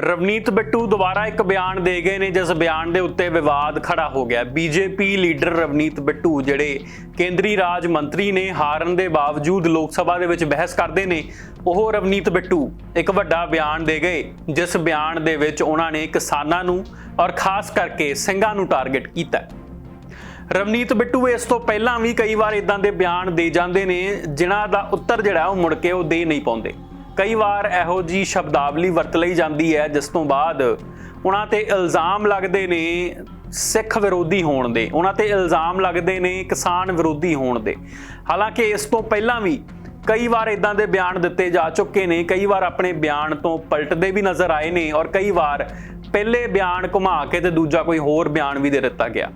ਰਵਨੀਤ ਬਿੱਟੂ ਦੁਬਾਰਾ ਇੱਕ ਬਿਆਨ ਦੇ ਗਏ ਨੇ, ਜਿਸ ਬਿਆਨ ਦੇ ਉੱਤੇ ਵਿਵਾਦ ਖੜਾ ਹੋ ਗਿਆ। ਬੀਜੇਪੀ ਲੀਡਰ ਰਵਨੀਤ ਬਿੱਟੂ, ਜਿਹੜੇ ਕੇਂਦਰੀ ਰਾਜ ਮੰਤਰੀ ਨੇ, ਹਾਰਨ ਦੇ ਬਾਵਜੂਦ ਲੋਕ ਸਭਾ ਦੇ ਵਿੱਚ ਬਹਿਸ ਕਰਦੇ ਨੇ, ਉਹ ਰਵਨੀਤ ਬਿੱਟੂ ਇੱਕ ਵੱਡਾ ਬਿਆਨ ਦੇ ਗਏ, ਜਿਸ ਬਿਆਨ ਦੇ ਵਿੱਚ ਉਹਨਾਂ ਨੇ ਕਿਸਾਨਾਂ ਨੂੰ ਔਰ ਖਾਸ ਕਰਕੇ ਸਿੰਘਾਂ ਨੂੰ ਟਾਰਗੇਟ ਕੀਤਾ। ਰਵਨੀਤ ਬਿੱਟੂ ਇਸ ਤੋਂ ਪਹਿਲਾਂ ਵੀ ਕਈ ਵਾਰ ਇਦਾਂ ਦੇ ਬਿਆਨ ਦੇ ਜਾਂਦੇ ਨੇ, ਜਿਨ੍ਹਾਂ ਦਾ ਉੱਤਰ ਜਿਹੜਾ ਉਹ ਮੁੜ ਕੇ ਉਹ ਦੇ ਨਹੀਂ ਪਾਉਂਦੇ। ਕਈ ਵਾਰ ਇਹੋ ਜੀ ਸ਼ਬਦਾਵਲੀ ਵਰਤ ਲਈ ਜਾਂਦੀ ਹੈ, ਜਿਸ ਤੋਂ ਬਾਅਦ ਉਹਨਾਂ ਤੇ ਇਲਜ਼ਾਮ ਲੱਗਦੇ ਨੇ ਸਿੱਖ ਵਿਰੋਧੀ ਹੋਣ ਦੇ। ਉਹਨਾਂ ਤੇ ਇਲਜ਼ਾਮ ਲੱਗਦੇ ਨੇ ਕਿਸਾਨ ਵਿਰੋਧੀ ਹੋਣ ਦੇ। ਹਾਲਾਂਕਿ ਇਸ ਤੋਂ ਪਹਿਲਾਂ ਵੀ ਕਈ ਵਾਰ ਇਦਾਂ ਦੇ ਬਿਆਨ ਦਿੱਤੇ ਜਾ ਚੁੱਕੇ ਨੇ, ਕਈ ਵਾਰ ਆਪਣੇ ਬਿਆਨ ਤੋਂ ਪਲਟਦੇ ਵੀ ਨਜ਼ਰ ਆਏ ਨੇ ਔਰ ਕਈ ਵਾਰ ਪਹਿਲੇ ਬਿਆਨ ਘੁਮਾ ਕੇ ਤੇ ਦੂਜਾ ਕੋਈ ਹੋਰ ਬਿਆਨ ਵੀ ਦੇ ਦਿੱਤਾ ਗਿਆ।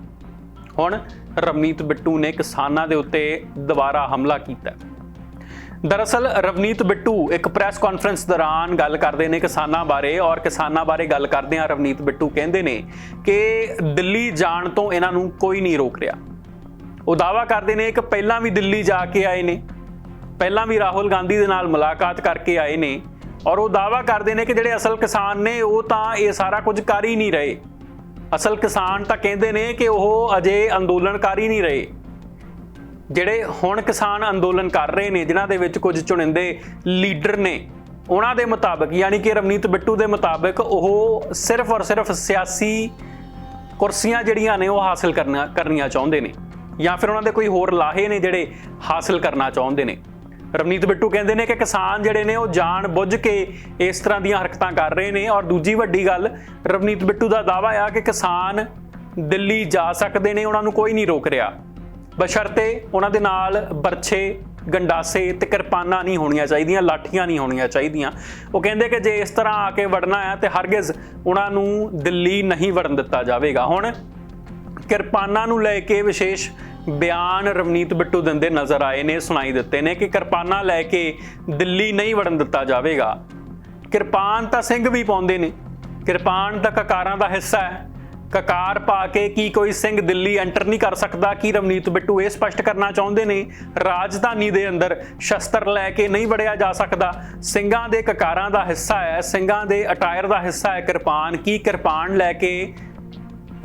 ਹੁਣ ਰਵਨੀਤ ਬਿੱਟੂ ਨੇ ਕਿਸਾਨਾਂ ਦੇ ਉੱਤੇ ਦੁਬਾਰਾ ਹਮਲਾ ਕੀਤਾ। ਦਰਅਸਲ ਰਵਨੀਤ ਬਿੱਟੂ ਇੱਕ ਪ੍ਰੈਸ ਕਾਨਫਰੰਸ ਦੌਰਾਨ ਗੱਲ ਕਰਦੇ ਨੇ ਕਿਸਾਨਾਂ ਬਾਰੇ ਔਰ ਕਿਸਾਨਾਂ ਬਾਰੇ ਗੱਲ ਕਰਦੇ ਆ ਰਵਨੀਤ ਬਿੱਟੂ ਕਹਿੰਦੇ ਨੇ ਕਿ ਦਿੱਲੀ ਜਾਣ ਤੋਂ ਇਹਨਾਂ ਨੂੰ ਕੋਈ ਨਹੀਂ ਰੋਕ ਰਿਹਾ। ਉਹ ਦਾਵਾ ਕਰਦੇ ਨੇ ਕਿ ਪਹਿਲਾਂ ਵੀ ਦਿੱਲੀ ਜਾ ਕੇ ਆਏ ਨੇ, ਪਹਿਲਾਂ ਵੀ ਰਾਹੁਲ ਗਾਂਧੀ ਦੇ ਨਾਲ ਮੁਲਾਕਾਤ ਕਰਕੇ ਆਏ ਨੇ ਔਰ ਉਹ ਦਾਵਾ ਕਰਦੇ ਨੇ ਕਿ ਜਿਹੜੇ ਅਸਲ ਕਿਸਾਨ ਨੇ ਉਹ ਤਾਂ ਇਹ ਸਾਰਾ ਕੁਝ ਕਰ ਹੀ ਨਹੀਂ ਰਹੇ। ਅਸਲ ਕਿਸਾਨ ਤਾਂ ਕਹਿੰਦੇ ਨੇ ਕਿ ਉਹ ਅਜੇ ਅੰਦੋਲਨਕਾਰੀ ਨਹੀਂ ਰਹੇ। ਜਿਹੜੇ ਹੁਣ ਕਿਸਾਨ ਅੰਦੋਲਨ ਕਰ ਰਹੇ ਨੇ, ਜਿਨ੍ਹਾਂ ਦੇ ਵਿੱਚ ਕੁਝ ਚੁਣਿੰਦੇ ਲੀਡਰ ਨੇ, ਉਹਨਾਂ ਦੇ ਮੁਤਾਬਕ, ਯਾਨੀ ਕਿ ਰਵਨੀਤ ਬਿੱਟੂ ਦੇ ਮੁਤਾਬਕ, ਉਹ ਸਿਰਫ ਔਰ ਸਿਰਫ ਸਿਆਸੀ ਕੁਰਸੀਆਂ ਜਿਹੜੀਆਂ ਨੇ, ਉਹ ਹਾਸਲ ਕਰਨਾ, ਕਰਨੀਆਂ ਚਾਹੁੰਦੇ ਨੇ। ਜਾਂ ਫਿਰ ਉਹਨਾਂ ਦੇ ਕੋਈ ਹੋਰ ਲਾਹੇ ਨੇ ਜਿਹੜੇ ਹਾਸਲ ਕਰਨਾ ਚਾਹੁੰਦੇ ਨੇ। ਰਵਨੀਤ ਬਿੱਟੂ ਕਹਿੰਦੇ ਨੇ ਕਿ ਕਿਸਾਨ ਜਿਹੜੇ ਨੇ, ਉਹ ਜਾਣ ਬੁੱਝ ਕੇ ਇਸ ਤਰ੍ਹਾਂ ਦੀਆਂ ਹਰਕਤਾਂ ਕਰ ਰਹੇ ਨੇ। ਔਰ ਦੂਜੀ ਵੱਡੀ ਗੱਲ, ਰਵਨੀਤ ਬਿੱਟੂ ਦਾ ਦਾਵਾ ਆ ਕਿ ਕਿਸਾਨ ਦਿੱਲੀ ਜਾ ਸਕਦੇ ਨੇ, ਉਹਨਾਂ ਨੂੰ ਕੋਈ ਨਹੀਂ ਰੋਕ ਰਿਹਾ। ਬਸ਼ਰਤੇ ਉਹਨਾਂ ਦੇ ਨਾਲ ਬਰਛੇ, ਗੰਡਾਸੇ ਤੇ ਕਿਰਪਾਨਾਂ ਨਹੀਂ ਹੋਣੀਆਂ ਚਾਹੀਦੀਆਂ, ਲਾਠੀਆਂ ਨਹੀਂ ਹੋਣੀਆਂ ਚਾਹੀਦੀਆਂ। ਉਹ ਕਹਿੰਦੇ ਕਿ ਜੇ ਇਸ ਤਰ੍ਹਾਂ ਆ ਕੇ ਵੜਨਾ ਹੈ ਤੇ ਹਰਗਿਜ਼ ਉਹਨਾਂ ਨੂੰ ਦਿੱਲੀ ਨਹੀਂ ਵੜਨ ਦਿੱਤਾ ਜਾਵੇਗਾ। ਹੁਣ ਕਿਰਪਾਨਾਂ ਨੂੰ ਲੈ ਕੇ ਵਿਸ਼ੇਸ਼ ਬਿਆਨ ਰਵਨੀਤ ਬਿੱਟੂ ਦਿੰਦੇ ਨਜ਼ਰ ਆਏ ਨੇ, ਸੁਣਾਈ ਦਿੱਤੇ ਨੇ ਕਿ ਕਿਰਪਾਨਾਂ ਲੈ ਕੇ ਦਿੱਲੀ ਨਹੀਂ ਵੜਨ ਦਿੱਤਾ ਜਾਵੇਗਾ। ਕਿਰਪਾਨ ਤਾਂ ਸਿੰਘ ਵੀ ਪਾਉਂਦੇ ਨੇ। ਕਿਰਪਾਨ ਤਾਂ ਕਕਾਰਾਂ ਦਾ ਹਿੱਸਾ ਹੈ। ਕਕਾਰ ਪਾ ਕੇ ਕੀ ਕੋਈ ਸਿੰਘ ਦਿੱਲੀ ਐਂਟਰ ਨਹੀਂ ਕਰ ਸਕਦਾ? ਕੀ ਰਵਨੀਤ ਬਿੱਟੂ ਇਹ ਸਪਸ਼ਟ ਕਰਨਾ ਚਾਹੁੰਦੇ ਨੇ? ਰਾਜਧਾਨੀ ਦੇ ਅੰਦਰ ਸ਼ਸਤਰ ਲੈ ਕੇ ਨਹੀਂ ਵੜਿਆ ਜਾ ਸਕਦਾ। ਸਿੰਘਾਂ ਦੇ ਕਕਾਰਾਂ ਦਾ ਹਿੱਸਾ ਹੈ, ਸਿੰਘਾਂ ਦੇ ਅਟਾਇਰ ਦਾ ਹਿੱਸਾ ਹੈ ਕਿਰਪਾਨ। ਕੀ ਕਿਰਪਾਨ ਲੈ ਕੇ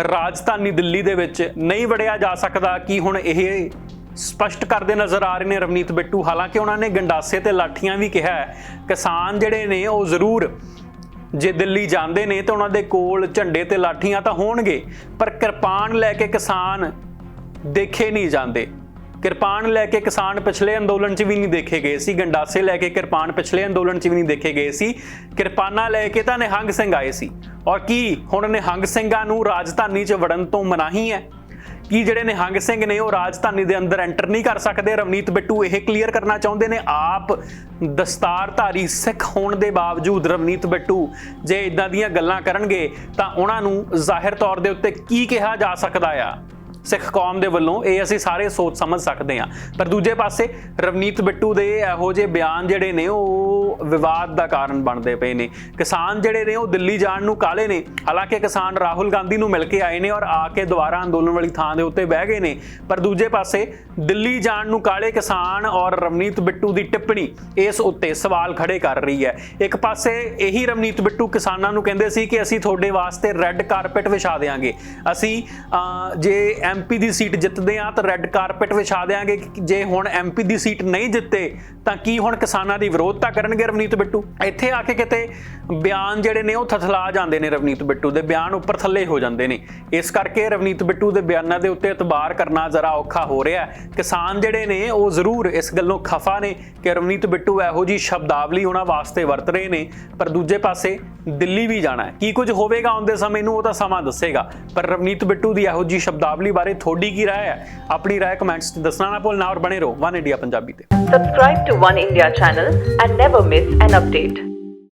ਰਾਜਧਾਨੀ ਦਿੱਲੀ ਦੇ ਵਿੱਚ ਨਹੀਂ ਵੜਿਆ ਜਾ ਸਕਦਾ? ਕੀ ਹੁਣ ਇਹ ਸਪਸ਼ਟ ਕਰਦੇ ਨਜ਼ਰ ਆ ਰਹੇ ਨੇ ਰਵਨੀਤ ਬਿੱਟੂ? ਹਾਲਾਂਕਿ ਉਹਨਾਂ ਨੇ ਗੰਡਾਸੇ ਤੇ ਲਾਠੀਆਂ ਵੀ ਕਿਹਾ ਹੈ। ਕਿਸਾਨ ਜਿਹੜੇ ਨੇ ਉਹ ਜ਼ਰੂਰ ਜੇ ਦਿੱਲੀ ਜਾਂਦੇ ਨੇ ਤਾਂ ਉਹਨਾਂ ਦੇ ਕੋਲ ਝੰਡੇ ਤੇ ਲਾਠੀਆਂ ਤਾਂ ਹੋਣਗੇ, ਪਰ ਕਿਰਪਾਨ ਲੈ ਕੇ ਕਿਸਾਨ ਦੇਖੇ ਨਹੀਂ ਜਾਂਦੇ। ਕਿਰਪਾਨ ਲੈ ਕੇ ਕਿਸਾਨ ਪਿਛਲੇ ਅੰਦੋਲਨ 'ਚ ਵੀ ਨਹੀਂ ਦੇਖੇ ਗਏ ਸੀ, ਗੰਡਾਸੇ ਲੈ ਕੇ ਕਿਰਪਾਨ ਪਿਛਲੇ ਅੰਦੋਲਨ 'ਚ ਵੀ ਨਹੀਂ ਦੇਖੇ ਗਏ ਸੀ, ਕਿਰਪਾਨਾਂ ਲੈ ਕੇ ਤਾਂ ਨਿਹੰਗ ਸਿੰਘ ਆਏ ਸੀ। ਔਰ ਕੀ ਹੁਣ ਨਿਹੰਗ ਸਿੰਘਾਂ ਨੂੰ ਰਾਜਧਾਨੀ 'ਚ ਵੜਨ ਤੋਂ ਮਨਾਹੀ ਹੈ? ਕੀ ਜਿਹੜੇ ਨਿਹੰਗ ਸਿੰਘ ਨੇ ਉਹ ਰਾਜਧਾਨੀ ਦੇ ਅੰਦਰ ਐਂਟਰ ਨਹੀਂ ਕਰ ਸਕਦੇ? ਰਵਨੀਤ ਬਿੱਟੂ, ਇਹ ਕਲੀਅਰ ਕਰਨਾ ਚਾਹੁੰਦੇ ਨੇ? ਆਪ ਦਸਤਾਰਧਾਰੀ ਸਿੱਖ ਹੋਣ ਦੇ ਬਾਵਜੂਦ ਰਵਨੀਤ ਬਿੱਟੂ ਜੇ ਇਦਾਂ ਦੀਆਂ ਗੱਲਾਂ ਕਰਨਗੇ, ਤਾਂ ਉਹਨਾਂ ਨੂੰ ਜ਼ਾਹਿਰ ਤੌਰ ਦੇ ਉੱਤੇ ਕੀ ਕਿਹਾ ਜਾ ਸਕਦਾ ਆ? ਸਿੱਖ ਕੌਮ ਦੇ ਵੱਲੋਂ ਇਹ ਅਸੀਂ ਸਾਰੇ ਸੋਚ ਸਮਝ ਸਕਦੇ ਹਾਂ। ਪਰ ਦੂਜੇ ਪਾਸੇ ਰਵਨੀਤ ਬਿੱਟੂ ਦੇ ਇਹੋ ਜਿਹੇ ਬਿਆਨ ਜਿਹੜੇ ਨੇ, ਉਹ ਵਿਵਾਦ ਦਾ ਕਾਰਨ ਬਣਦੇ ਪਏ ਨੇ। ਕਿਸਾਨ ਜਿਹੜੇ ਨੇ ਉਹ ਦਿੱਲੀ ਜਾਣ ਨੂੰ ਕਾਲੇ ਨੇ। ਹਾਲਾਂਕਿ ਕਿਸਾਨ ਰਾਹੁਲ ਗਾਂਧੀ ਨੂੰ ਮਿਲ ਕੇ ਆਏ ਨੇ ਔਰ ਆ ਕੇ ਦੁਬਾਰਾ ਅੰਦੋਲਨ ਵਾਲੀ ਥਾਂ ਦੇ ਉੱਤੇ ਬਹਿ ਗਏ ਨੇ। ਪਰ ਦੂਜੇ ਪਾਸੇ ਦਿੱਲੀ ਜਾਣ ਨੂੰ ਕਾਲੇ ਕਿਸਾਨ ਔਰ ਰਵਨੀਤ ਬਿੱਟੂ ਦੀ ਟਿੱਪਣੀ ਇਸ ਉੱਤੇ ਸਵਾਲ ਖੜੇ ਕਰ ਰਹੀ ਹੈ। ਇੱਕ ਪਾਸੇ ਇਹੀ ਰਵਨੀਤ ਬਿੱਟੂ ਕਿਸਾਨਾਂ ਨੂੰ ਕਹਿੰਦੇ ਸੀ ਕਿ ਅਸੀਂ ਤੁਹਾਡੇ ਵਾਸਤੇ ਰੈੱਡ ਕਾਰਪੈਟ ਵਿਛਾ ਦੇਵਾਂਗੇ ਅਸੀਂ ਅਹ, ਜੇ ਐਮਪੀ ਦੀ ਸੀਟ ਜਿੱਤਦੇ ਆ ਤਾਂ ਰੈੱਡ ਕਾਰਪੈਟ ਵਿਛਾ ਦੇਵਾਂਗੇ ਜੇ ਹੁਣ ਐਮਪੀ ਦੀ ਸੀਟ ਨਹੀਂ ਜਿੱਤੇ ਤਾਂ ਕੀ ਹੁਣ ਕਿਸਾਨਾਂ ਦੀ ਵਿਰੋਧਤਾ ਕਰਨ ਕਰਨਗੇ ਰਵਨੀਤ ਬਿੱਟੂ। ਇੱਥੇ ਆ ਕੇ ਕਿਤੇ ਬਿਆਨ ਜਿਹੜੇ ਨੇ ਉਹ ਥਥਲਾ ਜਾਂਦੇ ਨੇ ਰਵਨੀਤ ਬਿੱਟੂ ਦੇ, ਬਿਆਨ ਉੱਪਰ ਥੱਲੇ ਹੋ ਜਾਂਦੇ ਨੇ। ਇਸ ਕਰਕੇ ਰਵਨੀਤ ਬਿੱਟੂ ਦੇ ਬਿਆਨਾਂ ਦੇ ਉੱਤੇ ਇਤਬਾਰ ਕਰਨਾ ਜ਼ਰਾ ਔਖਾ ਹੋ ਰਿਹਾ ਕਿਸਾਨ ਜਿਹੜੇ ਨੇ, ਉਹ ਜ਼ਰੂਰ ਇਸ ਗੱਲੋਂ ਖਫਾ ਨੇ ਕਿ ਰਵਨੀਤ ਬਿੱਟੂ ਇਹੋ ਜੀ ਸ਼ਬਦਾਵਲੀ ਉਹਨਾਂ ਵਾਸਤੇ ਵਰਤ ਰਹੇ ਨੇ। ਪਰ ਦੂਜੇ ਪਾਸੇ ਦਿੱਲੀ ਵੀ ਜਾਣਾ ਹੈ। ਕੀ ਕੁਝ ਹੋਵੇਗਾ ਆਉਂਦੇ ਸਮੇਂ ਨੂੰ ਉਹ ਤਾਂ ਸਮਾਂ ਦੱਸੇਗਾ। ਪਰ ਰਵਨੀਤ ਬਿੱਟੂ ਦੀ ਇਹੋ ਜੀ ਸ਼ਬਦਾਵਲੀ ਬਾਰੇ ਤੁਹਾਡੀ ਕੀ ਰਾਏ ਹੈ? ਆਪਣੀ ਰਾਏ ਕਮੈਂਟਸ 'ਚ ਦੱਸਣਾ ਨਾ ਭੁੱਲਣਾ ਔਰ ਬਣੇ ਰਹੋ ਵਨ ਇੰਡੀਆ ਪੰਜਾਬੀ ਤੇ। Subscribe to One India channel and never miss an update.